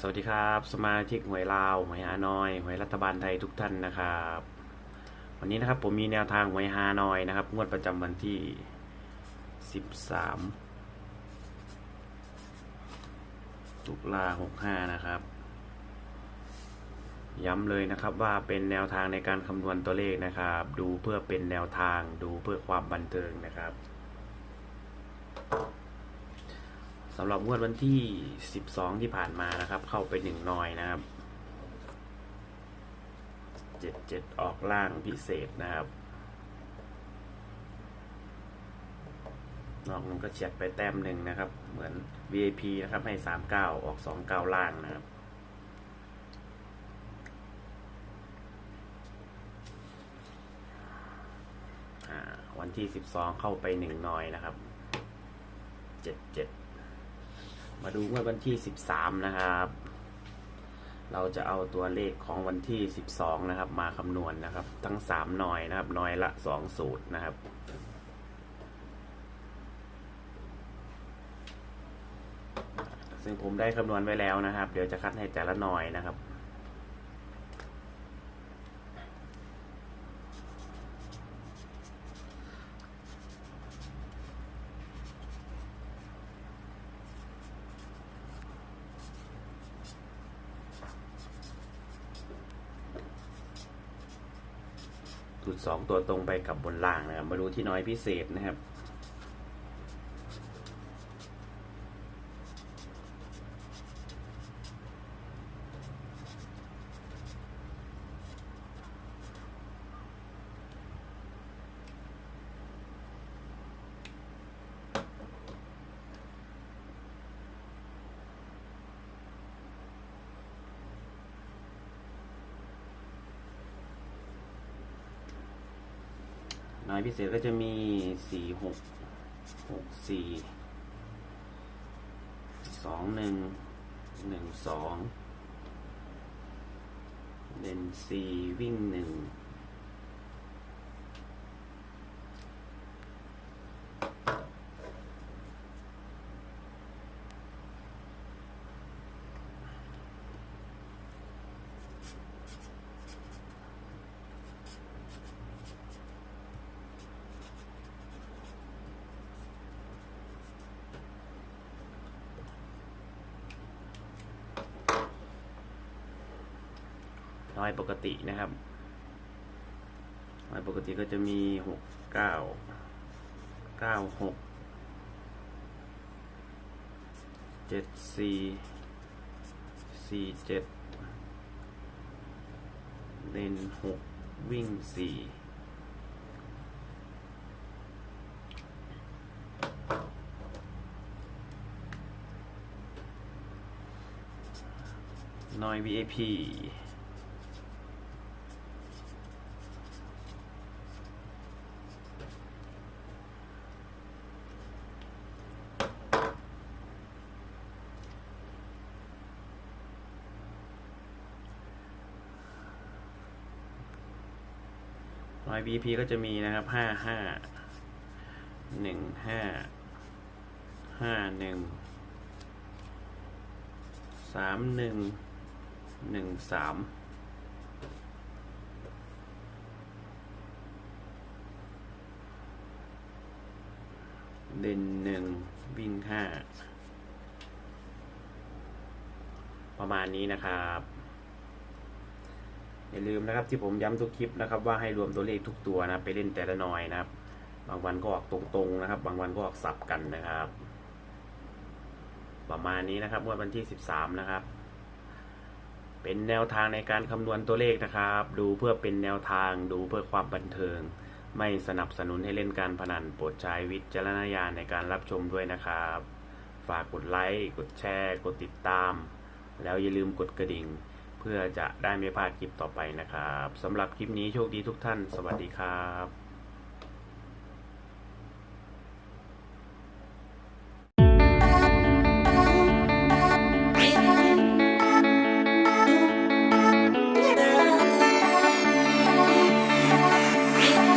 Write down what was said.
สวัสดีครับ สมาชิกหวยลาวหวยฮานอยหวยรัฐบาลไทยทุกท่านนะครับ วันนี้นะครับผมมีแนวทางหวยฮานอยนะครับงวดประจำวันที่ 13 ตุลา65 นะครับ ย้ำเลยนะครับว่าเป็นแนวทางในการคำนวณตัวเลขนะครับ ดูเพื่อเป็นแนวทางดูเพื่อความบันเทิงนะครับ สำหรับงวดวันที่ 12 ที่ผ่านมานะครับ เข้าไปหนึ่งหน่อยนะครับ 77 ออกล่างพิเศษนะครับ นอกนั้นก็เฉียดไปแต้มหนึ่งนะครับ เหมือน VIP นะครับ ให้ 39 ออก 29 ล่างนะครับวันที่ 12 เข้าไปหนึ่งหน่อยนะครับ 77 มาดูงวดวันที่ 13 นะครับ เราจะเอาตัวเลขของวันที่ 12 นะครับ มาคำนวณนะครับ ทั้ง 3 หน่อยนะครับ หน่อยละ 2 สูตรนะครับซึ่งผมได้คำนวณไว้แล้วนะครับ เดี๋ยวจะคัดให้แต่ละหน่อยนะครับ จุดสองตัวตรงไปกับบนล่างนะครับมาดูที่น้อยพิเศษนะครับ นายพิเศษก็จะมีสี่หกหกสี่สองหนึ่งหนึ่งสองเด่นสี่วิ่งหนึ่ง น้อยปกตินะครับน้อยปกติก็จะมีหกเก้าเก้าหกเจ็ดสี่สี่เจ็ดเลนหกวิ่งสี่น้อย VIP ร้อย VP ก็จะมีนะครับห้าห้าหนึ่งห้าห้าหนึ่งสามหนึ่งหนึ่งสามเด่นหนึ่งวิ่งห้าประมาณนี้นะครับ อย่าลืมนะครับที่ผมย้ำทุกคลิปนะครับว่าให้รวมตัวเลขทุกตัวนะไปเล่นแต่ละหน่อยนะครับ บางวันก็ออกตรงๆนะครับ บางวันก็ออกสับกันนะครับ ประมาณนี้นะครับงวดวันที่ 13 นะครับ เป็นแนวทางในการคำนวณตัวเลขนะครับ ดูเพื่อเป็นแนวทางดูเพื่อความบันเทิง ไม่สนับสนุนให้เล่นการพนันโปรดใช้วิจารณญาณในการรับชมด้วยนะครับ ฝากกดไลค์กดแชร์ กดติดตาม แล้วอย่าลืมกดกระดิ่ง พื่อจะได้ไม่พลาดคลิปต่อไปนะครับสำหรับคลิปนี้โชคดีทุกท่าน สวัสดีครับ